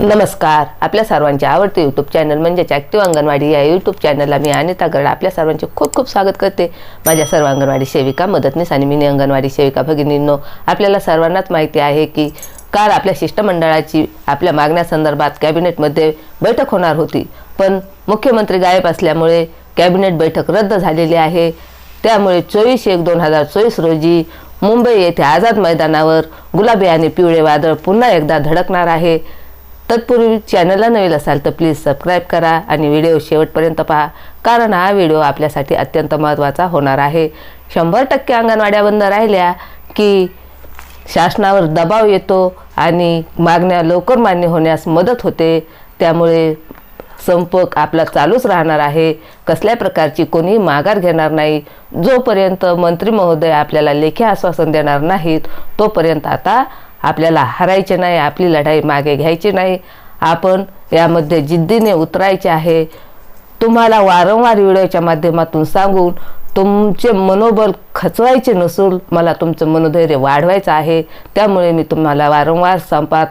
नमस्कार. आपल्या सर्वांचे आवडते यूट्यूब चॅनल म्हणजेच ॲक्टिव्ह अंगणवाडी या यूट्यूब चॅनलला मी अनिता गरड आपल्या सर्वांचे खूप खूप स्वागत करते. माझ्या सर्व अंगणवाडी सेविका मदतनीस आणि मिनी अंगणवाडी सेविका भगिनींनो आपल्याला सर्वांनाच माहिती आहे की काल आपल्या शिष्टमंडळाची आपल्या मागण्यासंदर्भात कॅबिनेटमध्ये बैठक होणार होती. पण मुख्यमंत्री गायब असल्यामुळे कॅबिनेट बैठक रद्द झालेली आहे. त्यामुळे चोवीस एक दोन हजार चोवीस रोजी मुंबई येथे आझाद मैदानावर गुलाबी आणि पिवळे वादळ पुन्हा एकदा धडकणार आहे. तत्पूर्वी चॅनलला नवीन असाल तर प्लीज सबस्क्राईब करा आणि व्हिडिओ शेवटपर्यंत पहा कारण हा व्हिडिओ आपल्यासाठी अत्यंत महत्त्वाचा होणार आहे. शंभर टक्के अंगणवाड्या बंद राहिल्या की शासनावर दबाव येतो आणि मागण्या लवकर मान्य होण्यास मदत होते. त्यामुळे संपर्क आपला चालूच राहणार आहे. कसल्या प्रकारची कोणी माघार घेणार नाही. जोपर्यंत मंत्री महोदय आपल्याला लेखी आश्वासन देणार नाहीत तोपर्यंत आता आपल्याला हरायचे नाही आपली लढाई मागे घ्यायची नाही. आपण यामध्ये जिद्दीने उतरायचे आहे. तुम्हाला वारंवार व्हिडिओच्या माध्यमातून सांगून तुमचे मनोबल खचवायचे नसून मला तुमचं मनोधैर्य वाढवायचं आहे. त्यामुळे मी तुम्हाला वारंवार संपात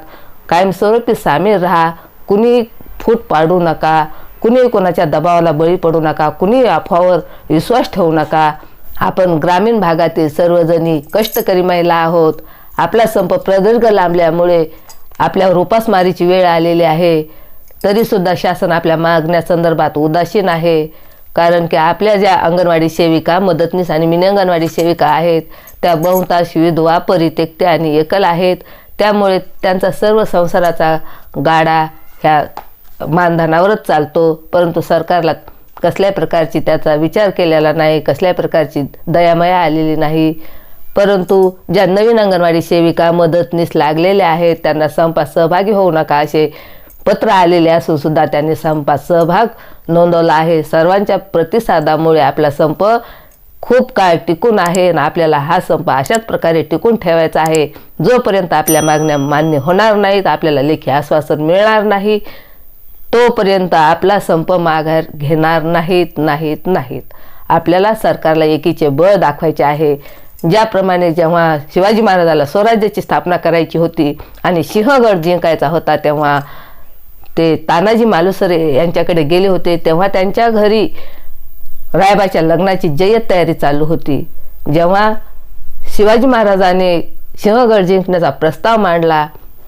कायमस्वरूपी सामील राहा. कुणी फूट पाडू नका. कुणी कोणाच्या दबावाला बळी पडू नका. कुणी अफवावर विश्वास ठेवू नका. आपण ग्रामीण भागातील सर्वजणी कष्टकरी महिला आहोत. आपला संप प्रदीर्घ लांबल्यामुळे आपल्यावर उपासमारीची वेळ आलेली आहे. तरीसुद्धा शासन आपल्या मागण्यासंदर्भात उदासीन आहे. कारण की आपल्या ज्या अंगणवाडी सेविका मदतनीस आणि मिनी अंगणवाडी सेविका आहेत त्या बहुतांश विधवा परित्यक्त्या आणि एकल आहेत. त्यामुळे त्यांचा सर्व संसाराचा गाडा ह्या मानधनावरच चालतो. परंतु सरकारला कसल्या प्रकारची त्याचा विचार केलेला नाही कसल्या प्रकारची दयामया आलेली नाही. परंतु ज्या नवीन अंगणवाडी सेविका मदतनीस लागलेल्या आहेत त्यांना संपात सहभागी होऊ नका असे पत्र आलेले असून सुद्धा त्यांनी संपात सहभाग नोंदवला आहे. सर्वांच्या प्रतिसादामुळे आपला संप खूप काळ टिकून आहे आणि आपल्याला हा संप अशाच प्रकारे टिकून ठेवायचा आहे. जोपर्यंत आपल्या मागण्या मान्य होणार नाहीत आपल्याला लेखी आश्वासन मिळणार नाही तोपर्यंत आपला संप माघार घेणार नाहीत नाहीत नाहीत. आपल्याला सरकारला एकीचे बळ दाखवायचे आहे. ज्याप्रमाणे जेव्हा शिवाजी महाराजाला स्वराज्याची स्थापना करायची होती आणि सिंहगड जिंकायचा होता तेव्हा ते तानाजी मालुसरे यांच्याकडे गेले होते तेव्हा त्यांच्या घरी रायबाच्या लग्नाची जय्यत तयारी चालू होती. जेव्हा शिवाजी महाराजाने सिंहगड जिंकण्याचा प्रस्ताव मांडला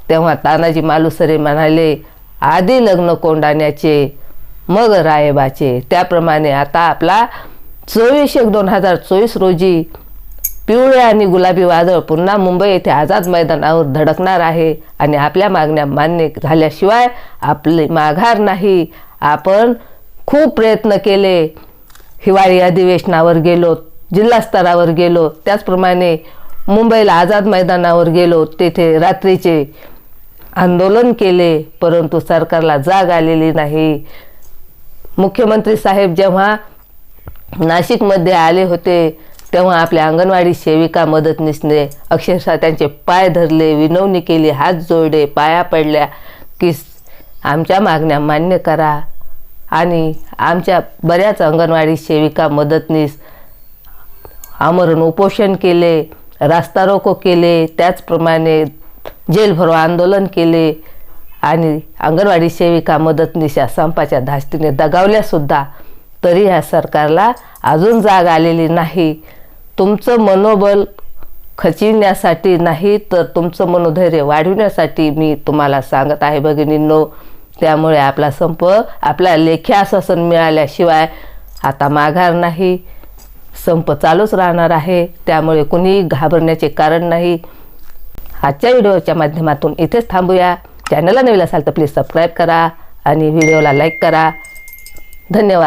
तेव्हा तानाजी मालुसरे म्हणाले आधी लग्न कोंडाण्याचे मग रायबाचे. त्याप्रमाणे आता आपला चोवीस एक दोन हजार चोवीस रोजी पिवळे आणि गुलाबी वादळ पुन्हा मुंबई येथे आझाद मैदानावर धडकणार आहे आणि आपल्या मागण्या मान्य झाल्याशिवाय आपले माघार नाही. आपण खूप प्रयत्न केले. हिवाळी अधिवेशनावर गेलो जिल्हा स्तरावर गेलो त्याचप्रमाणे मुंबईला आझाद मैदानावर गेलो तेथे रात्रीचे आंदोलन केले परंतु सरकारला जाग आलेली नाही. मुख्यमंत्री साहेब जेव्हा नाशिकमध्ये आले होते तेव्हा आपल्या अंगणवाडी सेविका मदतनीसने अक्षरशः त्यांचे पाय धरले विनवणी केली हात जोडले पाया पडल्या की आमच्या मागण्या मान्य करा. आणि आमच्या बऱ्याच अंगणवाडी सेविका मदतनीस आमरण उपोषण केले रास्ता रोको केले त्याचप्रमाणे जेलभरो आंदोलन केले आणि अंगणवाडी सेविका मदतनीस या संपाच्या धास्तीने दगावल्यासुद्धा तरी ह्या सरकारला अजून जाग आलेली नाही. तुमचं मनोबल खचिवण्यासाठी नाही तर तुमचं मनोधैर्य वाढविण्यासाठी मी तुम्हाला सांगत आहे भगिनींनो. त्यामुळे आपला संप आपल्या लेखी आश्वासन मिळाल्याशिवाय आता माघार नाही. संप चालूच राहणार आहे. त्यामुळे कुणीही घाबरण्याचे कारण नाही. आजच्या व्हिडिओच्या माध्यमातून इथेच थांबूया. चॅनलला नवीन असाल तर प्लीज सबस्क्राईब करा आणि व्हिडिओला लाईक करा. धन्यवाद.